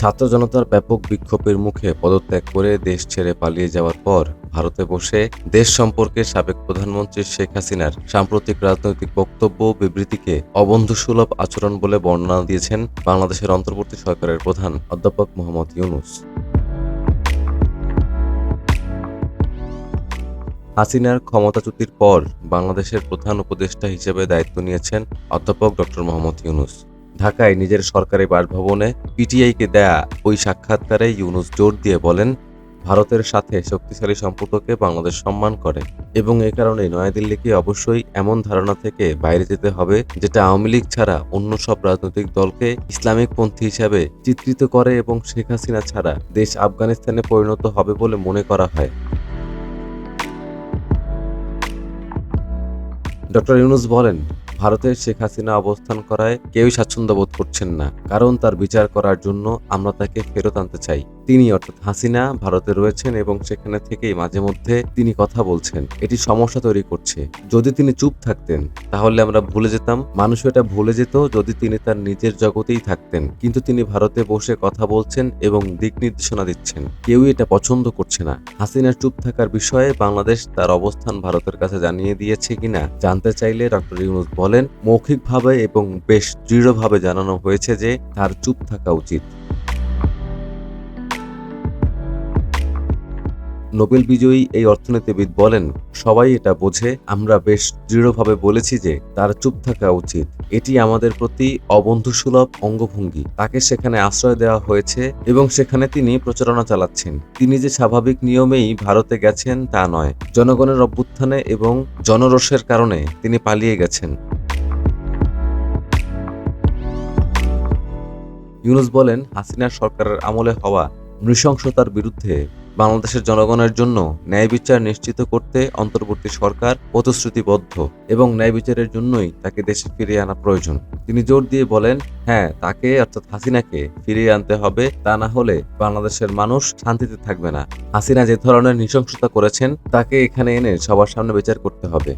ছাত্র জনতার ব্যাপক বিক্ষোভের মুখে পদত্যাগ করে দেশ ছেড়ে পালিয়ে যাওয়ার পর ভারতে বসে দেশ সম্পর্কে সাবেক প্রধানমন্ত্রী শেখ হাসিনার সাম্প্রতিক রাজনৈতিক বক্তব্য বিবৃতিকে অবন্ধুসুলভ আচরণ বলে বর্ণনা দিয়েছেন বাংলাদেশের অন্তর্বর্তী সরকারের প্রধান অধ্যাপক মোহাম্মদ ইউনুস। হাসিনার ক্ষমতাচ্যুতির পর বাংলাদেশের প্রধান উপদেষ্টা হিসেবে দায়িত্ব নিয়েছেন অধ্যাপক ডক্টর মোহাম্মদ ইউনুস। ঢাকায় নিজের সরকারি বাসভবনে পিটিআইকে দেয়া ওই সাক্ষাৎকারে ইউনুস জোর দিয়ে বলেন, ভারতের সাথে শক্তিশালী সম্পর্ককে বাংলাদেশ সম্মান করে এবং এ কারণে নয়াদিল্লিকে অবশ্যই এমন ধারণা থেকে বাইরে যেতে হবে যেটা আওয়ামী লীগ ছাড়া অন্য সব রাজনৈতিক দলকে ইসলামিক পন্থী হিসাবে চিত্রিত করে এবং শেখ হাসিনা ছাড়া দেশ আফগানিস্তানে পরিণত হবে বলে মনে করা হয়। ডক্টর ইউনুস বলেন ভারতের শেখ হাসিনা অবস্থান করায় কেউই স্বাচ্ছন্দ্য বোধ করছেন না। কারণ তার বিচার করার জন্য আমরা তাকে ফেরত আনতে চাই। তিনি অর্থাৎ হাসিনা ভারতে রয়েছেন এবং সেখানে থেকেই মাঝে মধ্যে তিনি কথা বলছেন। এটি সমস্যা তৈরি করছে। যদি তিনি চুপ থাকতেন, তাহলে আমরা ভুলে যেতাম। মানুষ এটা ভুলে যেত যদি তিনি তার নিজের জগতেই থাকতেন। কিন্তু তিনি ভারতে বসে কথা বলছেন এবং দিক নির্দেশনা দিচ্ছেন। কেউই এটা পছন্দ করছে না। হাসিনার চুপ থাকার বিষয়ে বাংলাদেশ তার অবস্থান ভারতের কাছে জানিয়ে দিয়েছে কিনা জানতে চাইলে ডক্টর ইউনুস বলেন, মৌখিকভাবে এবং বেশ দৃঢ়ভাবে জানানো হয়েছে যে তার চুপ থাকা উচিত। নোবেল বিজয়ী এই অর্থনীতিবিদ বলেন, সবাই এটা বোঝে, আমরা বেশ দৃঢ়ভাবে বলেছি যে তার চুপ থাকা উচিত। এটি আমাদের প্রতি অবন্ধুসুলভ অঙ্গভঙ্গি। তাকে সেখানে আশ্রয় দেওয়া হয়েছে এবং সেখানে তিনি প্রচারণা চালাচ্ছেন। তিনি যে স্বাভাবিক নিয়মেই ভারতে গেছেন তা নয়। জনগণের অভ্যুত্থানে এবং জনরোষের কারণে তিনি পালিয়ে গেছেন। ইউনুস বলেন হাসিনার সরকারের আমলে হওয়া নৃশংসতার বিরুদ্ধে বাংলাদেশের জনগণের জন্য ন্যায় বিচার নিশ্চিত করতে অন্তর্বর্তী সরকার প্রতিশ্রুতিবদ্ধ এবং ন্যায় বিচারের জন্যই তাকে দেশে ফিরিয়ে আনা প্রয়োজন। তিনি জোর দিয়ে বলেন হ্যাঁ তাকে অর্থাৎ হাসিনাকে ফিরিয়ে আনতে হবে, তা না হলে বাংলাদেশের মানুষ শান্তিতে থাকবে না। হাসিনা যে ধরনের নৃশংসতা করেছেন, তাকে এখানে এনে সবার সামনে বিচার করতে হবে।